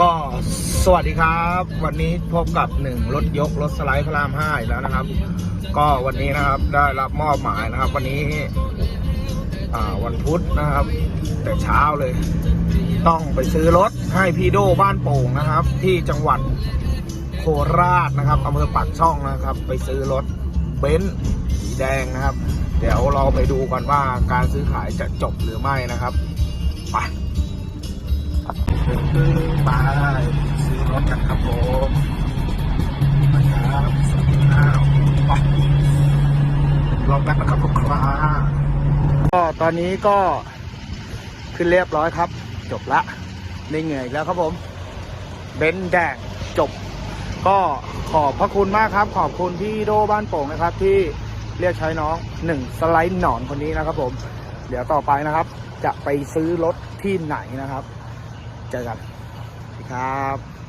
ก็สวัสดีครับ วันนี้พบกับหนึ่งรถยกรถสไลด์พระรามห้าแล้วนะครับ ก็วันนี้นะครับได้รับมอบหมายนะครับ วันนี้วันพุธนะครับ แต่เช้าเลย ต้องไปซื้อรถให้พี่โดบ้านโป่งนะครับ ที่จังหวัดโคราชนะครับอำเภอปากช่องนะครับ ไปซื้อรถเบนซ์สีแดงนะครับ เดี๋ยวเราไปดูกันว่าการซื้อขายจะจบหรือไม่นะครับไป ไปซื้อรถกันครับผมไปครับอ้าวไปลองแป๊บนะครับลูกค้าก็ตอนนี้ก็ขึ้นเรียบร้อยครับ จบละได้เหนื่อยแล้วครับผม เบนแดงจบ ก็ขอบพระคุณมากครับ ขอบคุณพี่โดบ้านโป่งนะครับ ที่เรียกใช้น้องหนึ่งสไลด์หนอนคนนี้นะครับผม เดี๋ยวต่อไปนะครับ จะไปซื้อรถที่ไหนนะครับ เจอกันสวัสดีครับ